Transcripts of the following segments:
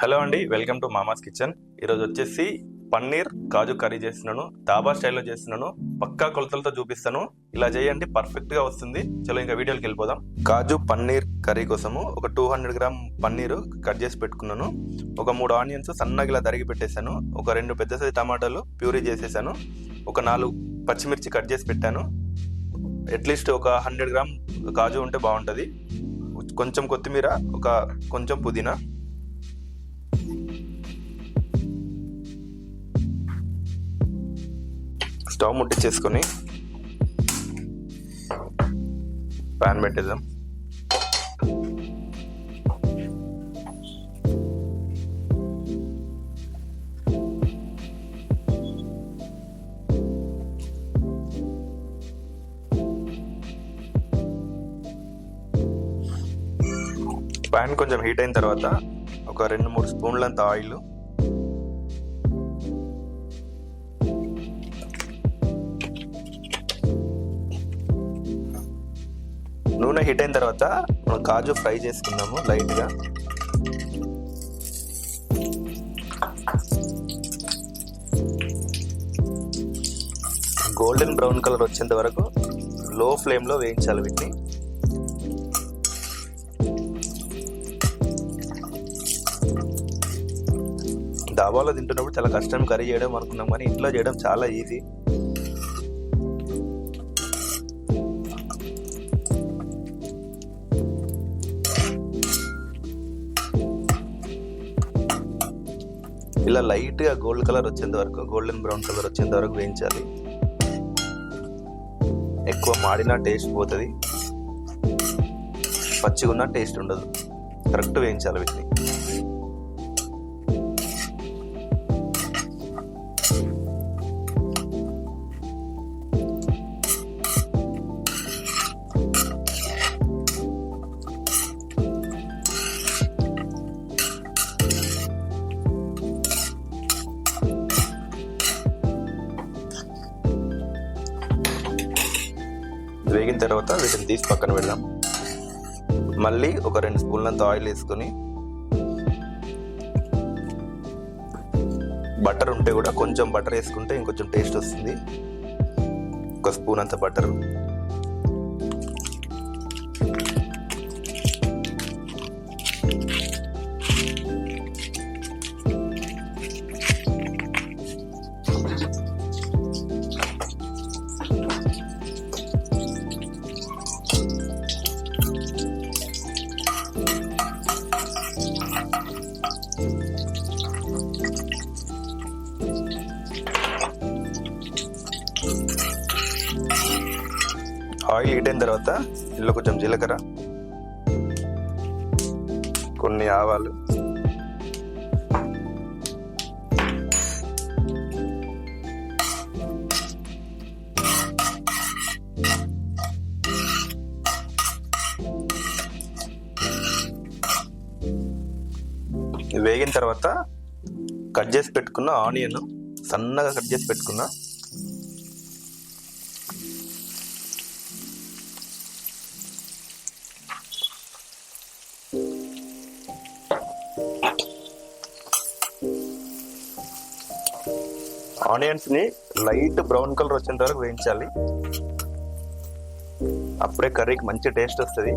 Hello అండి welcome to మామాస్ kitchen. ఈరోజు వచ్చేసి పన్నీర్ కాజు కర్రీ చేస్తున్నాను దాబా స్టైల్లో చేస్తున్నాను పక్కా కొలతలతో చూపిస్తాను. ఇలా చేయండి పర్ఫెక్ట్గా వస్తుంది. చలో ఇంకా వీడియోకి వెళ్ళిపోదాం. కాజు పన్నీర్ కర్రీ కోసము ఒక two hundred gram paneer cut చేసి పెట్టుకున్నాను. ఒక మూడు ఆనియన్స్ సన్నగా ఇలా తరిగి పెట్టేశాను. ఒక రెండు పెద్ద సైజు టమాటాలు ప్యూరీ చేసేసాను. ఒక నాలుగు పచ్చిమిర్చి కట్ చేసి పెట్టాను. అట్లీస్ట్ ఒక హండ్రెడ్ గ్రామ్ కాజు ఉంటే బాగుంటుంది. కొంచెం కొత్తిమీర ఒక కొంచెం పుదీనా స్టవ్ ముట్టించేసుకొని ప్యాన్ పెట్టేద్దాం. ప్యాన్ కొంచెం హీట్ అయిన తర్వాత ఒక రెండు మూడు స్పూన్లంత ఆయిల్ నూనె హీట్ అయిన తర్వాత మనం కాజు ఫ్రై చేసుకుందాము లైట్గా. గోల్డెన్ బ్రౌన్ కలర్ వచ్చేంత వరకు లో ఫ్లేమ్లో వేయించాలి వీటిని. డాబాలో తింటున్నప్పుడు చాలా కష్టం కర్రీ చేయడం అనుకున్నాం కానీ ఇంట్లో చేయడం చాలా ఈజీ. ఇలా లైట్గా గోల్డ్ కలర్ వచ్చేంత వరకు గోల్డెన్ బ్రౌన్ కలర్ వచ్చేంత వరకు వేయించాలి. ఎక్కువ మాడినా టేస్ట్ పోతుంది. పచ్చిగా ఉన్న టేస్ట్ ఉండదు. కరెక్ట్ వేయించాలి వీటిని. వేగిన తర్వాత వీటిని తీసి పక్కన పెడదాం. మళ్ళీ ఒక రెండు స్పూన్లంత ఆయిల్ వేసుకొని బటర్ ఉంటే కూడా కొంచెం బటర్ వేసుకుంటే ఇంకొంచెం టేస్ట్ వస్తుంది. ఒక స్పూన్ అంత బటర్. ఆయిల్ హీట్ అయిన తర్వాత ఇందులో కొంచెం జీలకర్ర కొన్ని ఆవాలు వేగిన తర్వాత కట్ చేసి పెట్టుకున్న ఆనియన్ సన్నగా కట్ చేసి పెట్టుకున్న ఆనియన్స్ని లైట్ బ్రౌన్ కలర్ వచ్చేంత వరకు వేయించాలి. అప్పుడే కర్రీకి మంచి టేస్ట్ వస్తుంది.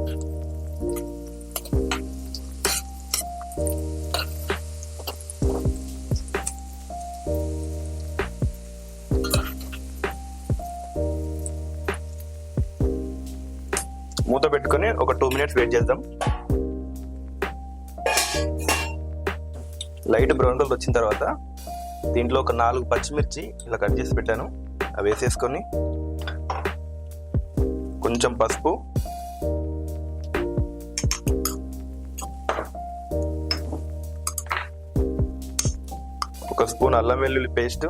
మూత పెట్టుకొని ఒక టూ మినిట్స్ వెయిట్ చేద్దాం. లైట్ బ్రౌన్ కలర్ వచ్చిన తర్వాత దీంట్లో ఒక నాలుగు పచ్చిమిర్చి ఇలా కట్ చేసి పెట్టాను. అవి వేసేసుకొని కొంచెం పసుపు. ఒక స్పూన్ అల్లం వెల్లుల్లి పేస్ట్.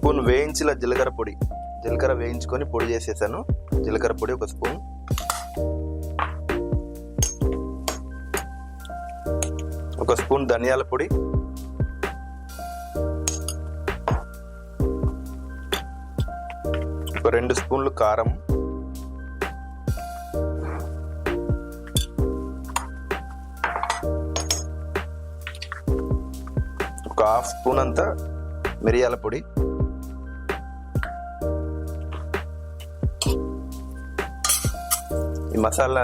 స్పూన్ వేయించిన జీలకర్ర పొడి. జీలకర్ర వేయించుకొని పొడి చేసేసాను. జీలకర్ర పొడి ఒక స్పూన్. ఒక స్పూన్ ధనియాల పొడి. ఒక రెండు స్పూన్లు కారం. ఒక హాఫ్ స్పూన్ అంతా మిరియాల పొడి. ఈ మసాలా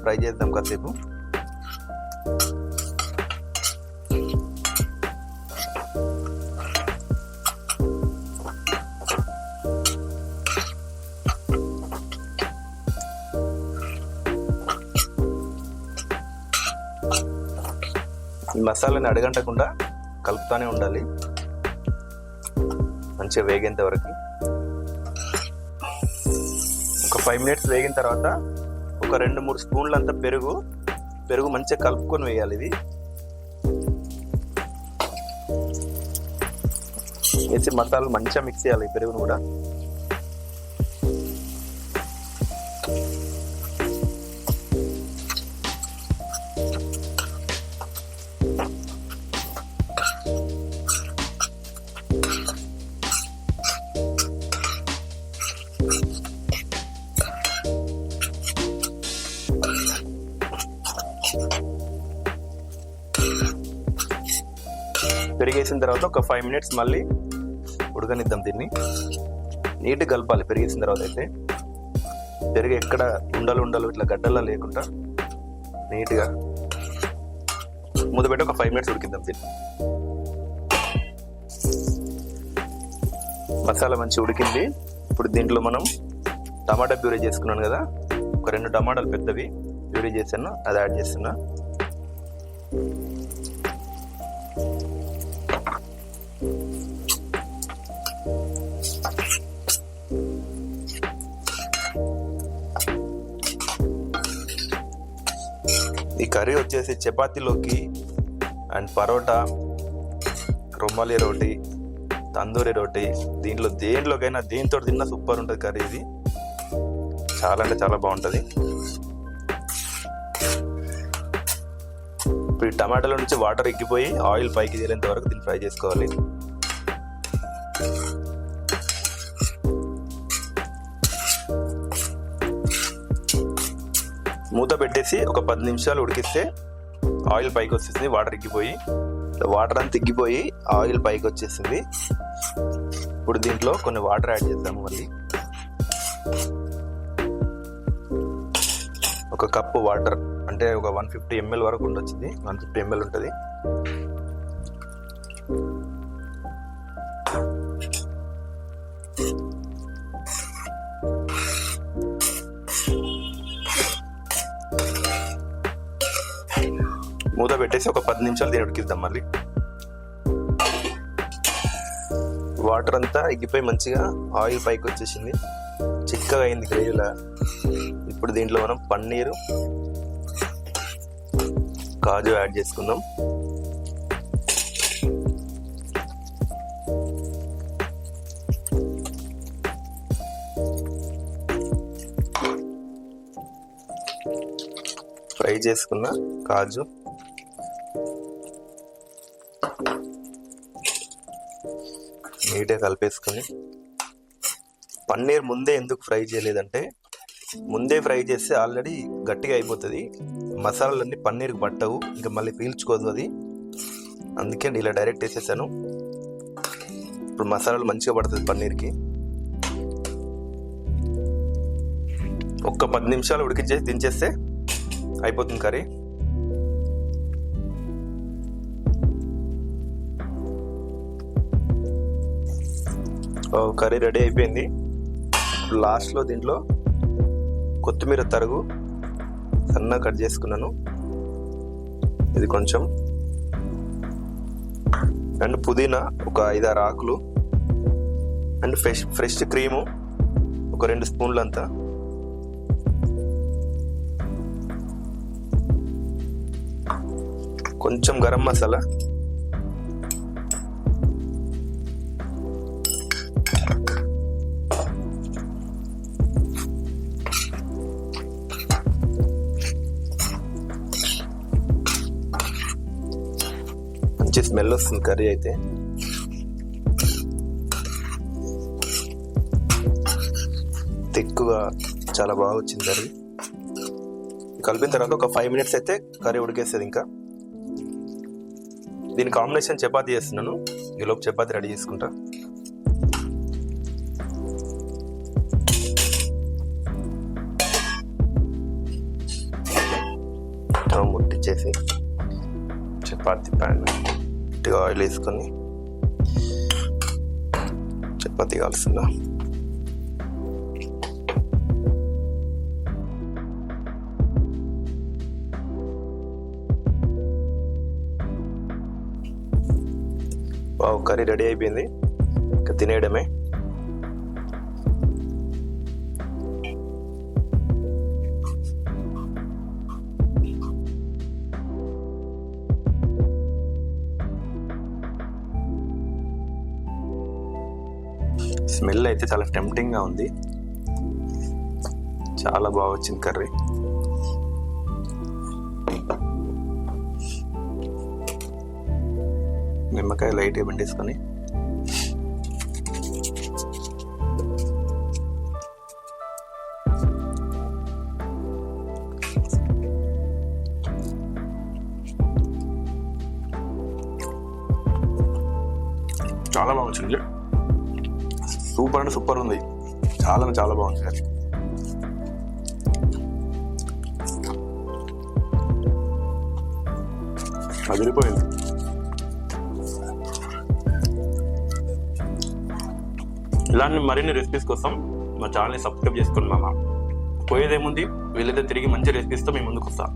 ఫ్రై చేద్దాం కాసేపు. ఈ మసాలాని అడగంటకుండా కలుపుతానే ఉండాలి. మంచిగా వేగేంత వరకు. ఒక ఫైవ్ మినిట్స్ వేగిన తర్వాత ఒక రెండు మూడు స్పూన్లు అంతా పెరుగు పెరుగు మంచిగా కలుపుకొని వేయాలి ఇది. వేసి మసాలాలు మంచిగా మిక్స్ చేయాలి ఈ పెరుగును కూడా. పెరిగేసిన తర్వాత ఒక ఫైవ్ మినిట్స్ మళ్ళీ ఉడకనిద్దాం దీన్ని. నీట్గా కలపాలి పెరిగేసిన తర్వాత అయితే. పెరుగు ఎక్కడ ఉండలు ఉండలు ఇట్లా గడ్డల్లా లేకుండా నీట్గా పెట్టి ఒక ఫైవ్ మినిట్స్ ఉడికిద్దాం దీన్ని. మసాలా మంచి ఉడికింది. ఇప్పుడు దీంట్లో మనం టమాటా ప్యూరీ చేసుకున్నాను కదా. ఒక రెండు టమాటాలు పెద్దవి. ప్యూరీ చేశాను అది యాడ్ చేస్తున్నా. ఈ కర్రీ వచ్చేసి చపాతీలోకి అండ్ పరోటా రుమాలి రోటీ తందూరి రోటీ. దీంట్లో దేంట్లోకైనా దేంతో తిన్నా సూపర్ ఉంటుంది కర్రీ ఇది. చాలా అంటే చాలా బాగుంటుంది. టమాటాల నుంచి వాటర్ ఎక్కిపోయి ఆయిల్ పైకి తేలేంత వరకు దీన్ని ఫ్రై చేసుకోవాలి. మూత పెట్టేసి ఒక పది నిమిషాలు ఉడికిస్తే ఆయిల్ పైకి వచ్చేసింది వాటర్ ఎక్కిపోయి వాటర్ అంతా ఎక్కిపోయి ఆయిల్ పైకి వచ్చేసింది. ఇప్పుడు దీంట్లో కొన్ని వాటర్ యాడ్ చేద్దాము మళ్ళీ. ఒక కప్పు వాటర్ అంటే ఒక వన్ ఫిఫ్టీ ఎంఎల్ వరకు ఉండొచ్చింది. వన్ ఫిఫ్టీ ఎంఎల్ ఉంటుంది. మూత పెట్టేసి ఒక పది నిమిషాలు దీని ఉడికిద్దాం మళ్ళీ. వాటర్ అంతా ఎగ్గిపోయి మంచిగా ఆయిల్ పైకి వచ్చేసింది. చిక్కగా అయింది గ్రేవీలా. ఇప్పుడు దీంట్లో మనం పన్నీరు కాజు యాడ్ చేసుకుందాం. ఫ్రై చేసుకున్న కాజు. నీట్గా కలిపేసుకొని పన్నీర్ ముందే ఎందుకు ఫ్రై చేయలేదంటే ముందే ఫ్రై చేస్తే ఆల్రెడీ గట్టిగా అయిపోతుంది. మసాలాలన్నీ పన్నీర్కి పట్టవు ఇంకా మళ్ళీ పీల్చుకోదు అది. అందుకే ఇలా డైరెక్ట్ వేసేసాను. ఇప్పుడు మసాలాలు మంచిగా పడుతుంది పన్నీర్కి. ఒక్క పది నిమిషాలు ఉడికించేసి దించేస్తే అయిపోతుంది కర్రీ. కర్రీ రెడీ అయిపోయింది. లాస్ట్లో దీంట్లో కొత్తిమీర తరుగు సన్నగా కట్ చేసుకున్నాను. ఇది కొంచెం అండ్ పుదీనా ఒక ఐదారు ఆకులు అండ్ ఫ్రెష్ ఫ్రెష్ క్రీము ఒక రెండు స్పూన్లు అంతా. కొంచెం గరం మసాలా స్మెల్ వస్తుంది కర్రీ అయితే. తిక్కుగా చాలా బాగా వచ్చింది కర్రీ. కలిపిన తర్వాత ఒక ఫైవ్ మినిట్స్ అయితే కర్రీ ఉడికేస్తుంది ఇంకా. దీని కాంబినేషన్ చపాతీ చేస్తున్నాను. ఈలోపు చపాతీ రెడీ చేసుకుంటా. ముట్టించేసి చపాతీ ప్యాన్. గట్టిగా ఆయిల్ వేసుకొని చపాతీ కాల్సిందా బావు కర్రీ రెడీ అయిపోయింది. ఇంకా తినేయడమే. స్మెల్ అయితే చాలా టెంప్టింగ్గా ఉంది. చాలా బాగా వచ్చింది కర్రీ. నిమ్మకాయ లైట్ పిండేసుకొని. చాలా బాగా వచ్చింది. సూపర్ అంటే సూపర్ ఉంది. చాలా చాలా బాగుంది సార్ అదిరిపోయింది. ఇలాంటి మరిన్ని రెసిపీస్ కోసం మా ఛానల్ని సబ్స్క్రైబ్ చేసుకోండి మామ పోయేదేముంది? వీళ్ళైతే తిరిగి మంచి రెసిపీస్తో మేము ముందుకు వస్తాం